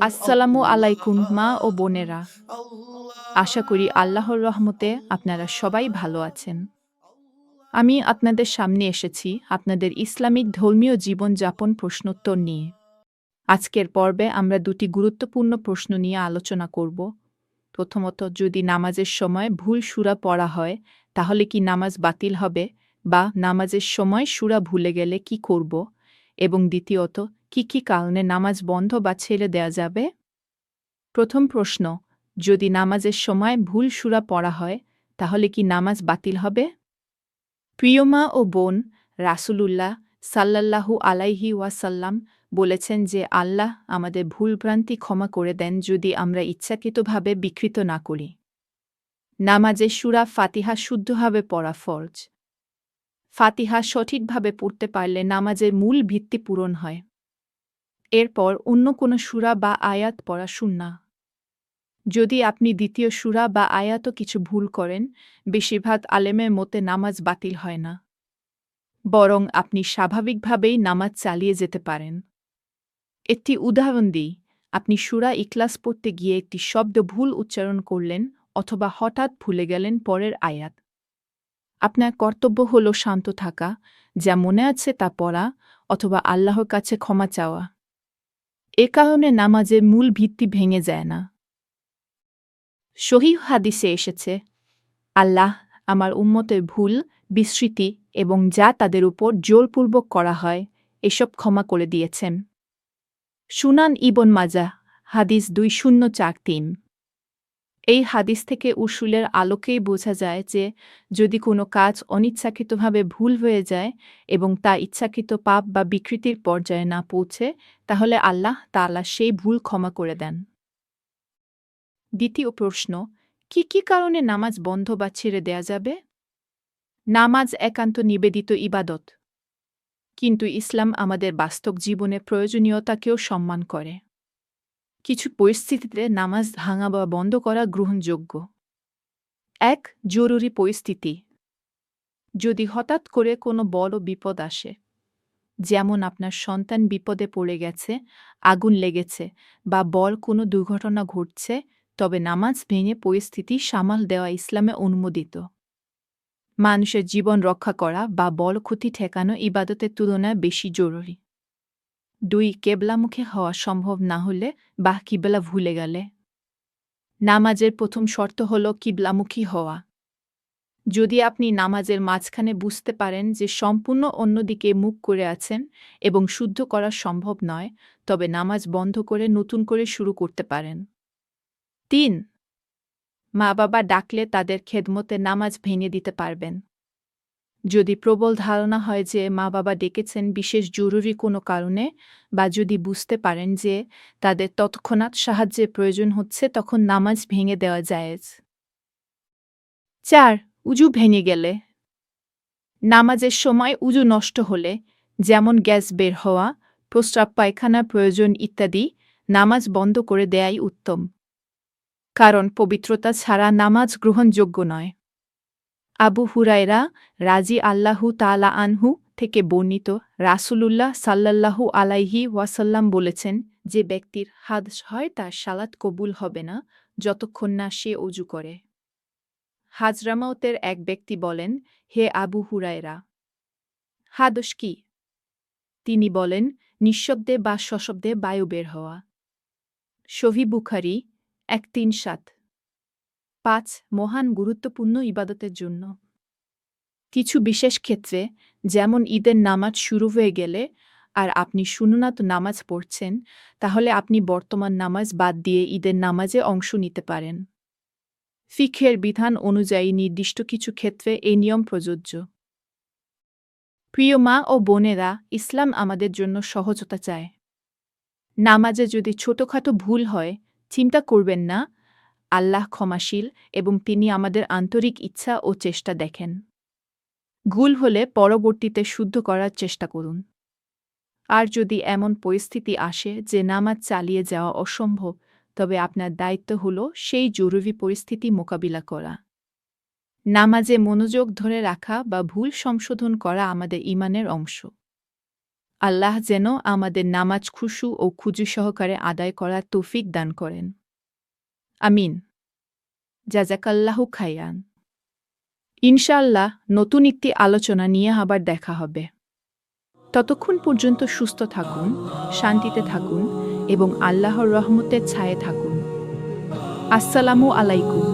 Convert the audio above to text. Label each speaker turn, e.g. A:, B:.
A: আসসালামু আলাইকুম মা ও বোনেরা। আশা করি আল্লাহর রহমতে আপনারা সবাই ভালো আছেন। আমি আপনাদের সামনে এসেছি আপনাদের ইসলামিক ধর্মীয় জীবনযাপন প্রশ্নোত্তর নিয়ে। আজকের পর্বে আমরা দুটি গুরুত্বপূর্ণ প্রশ্ন নিয়ে আলোচনা করব। প্রথমত যদি নামাজের সময় ভুল সুরা পড়া হয় তাহলে কি নামাজ বাতিল হবে? বা নামাজের সময় সুরা ভুলে গেলে কি করব? এবং দ্বিতীয়ত, কি কি কারণে নামাজ বন্ধ বা ছেড়ে দেয়া যাবে? প্রথম প্রশ্ন, যদি নামাজের সময় ভুল সুরা পড়া হয়, তাহলে কি নামাজ বাতিল হবে? প্রিয় মা ও বোন, রাসূলুল্লাহ সাল্লাল্লাহু আলাইহি ওয়াসাল্লাম বলেছেন যে আল্লাহ আমাদের ভুলভ্রান্তি ক্ষমা করে দেন যদি আমরা ইচ্ছাকৃতভাবে বিকৃত না করি। নামাজে সুরা ফাতিহা শুদ্ধভাবে পড়া ফরজ। ফাতিহা সঠিকভাবে পড়তে পারলে নামাজের মূল ভিত্তি পূরণ হয়। এরপর অন্য কোনো সুরা বা আয়াত পড়া সুন্না যদি আপনি দ্বিতীয় সুরা বা আয়াতও কিছু ভুল করেন, বেশিরভাগ আলেমের মতে নামাজ বাতিল হয় না। বরং আপনি স্বাভাবিকভাবেই নামাজ চালিয়ে যেতে পারেন। একটি উদাহরণ দিই, আপনি সুরা ইকলাস পড়তে গিয়ে একটি শব্দ ভুল উচ্চারণ করলেন অথবা হঠাৎ ভুলে গেলেন পরের আয়াত। আপনার কর্তব্য হল শান্ত থাকা, যা মনে আছে তা পড়া অথবা আল্লাহর কাছে ক্ষমা চাওয়া। এ কারণে নামাজের মূল ভিত্তি ভেঙে যায় না। সহিহ হাদিসে এসেছে, আল্লাহ আমার উম্মতের ভুল, বিস্মৃতি এবং যা তাদের উপর জোরপূর্বক করা হয়, এসব ক্ষমা করে দিয়েছেন। সুনান ইবন মাজা, হাদিস দুই শূন্য চার তিন। এই হাদিস থেকে উসুলের আলোকেই বোঝা যায় যে, যদি কোনো কাজ অনিচ্ছাকৃতভাবে ভুল হয়ে যায় এবং তা ইচ্ছাকৃত পাপ বা বিকৃতির পর্যায়ে না পৌঁছে, তাহলে আল্লাহ তাআলা সেই ভুল ক্ষমা করে দেন। দ্বিতীয় প্রশ্ন, কি কি কারণে নামাজ বন্ধ বা ছেড়ে দেয়া যাবে? নামাজ একান্ত নিবেদিত ইবাদত। কিন্তু ইসলাম আমাদের বাস্তব জীবনে প্রয়োজনীয়তাকেও সম্মান করে। কিছু পরিস্থিতিতে নামাজ ভাঙা বা বন্ধ করা গ্রহণযোগ্য। এক, জরুরি পরিস্থিতি। যদি হঠাৎ করে কোনো বড় বিপদ আসে, যেমন আপনার সন্তান বিপদে পড়ে গেছে, আগুন লেগেছে বা বড় কোনো দুর্ঘটনা ঘটছে, তবে নামাজ ভেঙে পরিস্থিতি সামাল দেওয়া ইসলামে অনুমোদিত। মানুষের জীবন রক্ষা করা বা বল ক্ষতি ঠেকানো ইবাদতের তুলনায় বেশি জরুরি। দুই কেবলামুখে হওয়া সম্ভব না হলে বা কিবলা ভুলে গেলে। নামাজের প্রথম শর্ত হল কিবলামুখী হওয়া। যদি আপনি নামাজের মাঝখানে বুঝতে পারেন যে সম্পূর্ণ অন্যদিকে মুখ করে আছেন এবং শুদ্ধ করা সম্ভব নয়, তবে নামাজ বন্ধ করে নতুন করে শুরু করতে পারেন। তিন মা বাবা ডাকলে তাদের খেদমতে নামাজ ভেঙে দিতে পারবেন। যদি প্রবল ধারণা হয় যে মা বাবা ডেকেছেন বিশেষ জরুরি কোনো কারণে বা যদি বুঝতে পারেন যে তাদের তৎক্ষণাৎ সাহায্যের প্রয়োজন হচ্ছে, তখন নামাজ ভেঙে দেওয়া জায়েজ। চার, উজু ভেঙে গেলে। নামাজের সময় উজু নষ্ট হলে, যেমন গ্যাস বের হওয়া, প্রস্রাব পায়খানা প্রয়োজন ইত্যাদি, নামাজ বন্ধ করে দেয়াই উত্তম। কারণ পবিত্রতা ছাড়া নামাজ গ্রহণযোগ্য নয়। আবু হুরায়রা রাজি আল্লাহু তালা আনহু থেকে বর্ণিত রাসূলুল্লাহ সাল্লাল্লাহু আলাইহি ওয়াসাল্লাম বলেছেন, যে ব্যক্তির হাদ হয় তার সালাত কবুল হবে না, যতক্ষণ না সে অজু করে। হাজরামাউতের এক ব্যক্তি বলেন, হে আবু হুরায়রা হাদস কি? তিনি বলেন, নিঃশব্দে বা সশব্দে বায়ু বের হওয়া। শভি বুখারি এক তিন সাত। পাঁচ মহান গুরুত্বপূর্ণ ইবাদতের জন্য। কিছু বিশেষ ক্ষেত্রে যেমন ঈদের নামাজ শুরু হয়ে গেলে আর আপনি সুনুনাত নামাজ পড়ছেন, তাহলে আপনি বর্তমান নামাজ বাদ দিয়ে ঈদের নামাজে অংশ নিতে পারেন। ফিখের বিধান অনুযায়ী নির্দিষ্ট কিছু ক্ষেত্রে এই নিয়ম প্রযোজ্য। প্রিয় মা ও বোনেরা, ইসলাম আমাদের জন্য সহজতা চায়। নামাজে যদি ছোটখাটো ভুল হয়, চিন্তা করবেন না আল্লাহ ক্ষমাশীল এবং তিনি আমাদের আন্তরিক ইচ্ছা ও চেষ্টা দেখেন। ভুল হলে পরবর্তীতে শুদ্ধ করার চেষ্টা করুন। আর যদি এমন পরিস্থিতি আসে যে নামাজ চালিয়ে যাওয়া অসম্ভব, তবে আপনার দায়িত্ব হল সেই জরুরি পরিস্থিতি মোকাবিলা করা। নামাজে মনোযোগ ধরে রাখা বা ভুল সংশোধন করা আমাদের ইমানের অংশ। আল্লাহ যেন আমাদের নামাজ খুশু ও খুজু সহকারে আদায় করার তৌফিক দান করেন। আমিন। জাজাকাল্লাহু খাইয়ান ইনশাল্লাহ নতুন একটি আলোচনা নিয়ে আবার দেখা হবে। ততক্ষণ পর্যন্ত সুস্থ থাকুন, শান্তিতে থাকুন এবং আল্লাহর রহমতের ছায়ে থাকুন। আসসালামু আলাইকুম।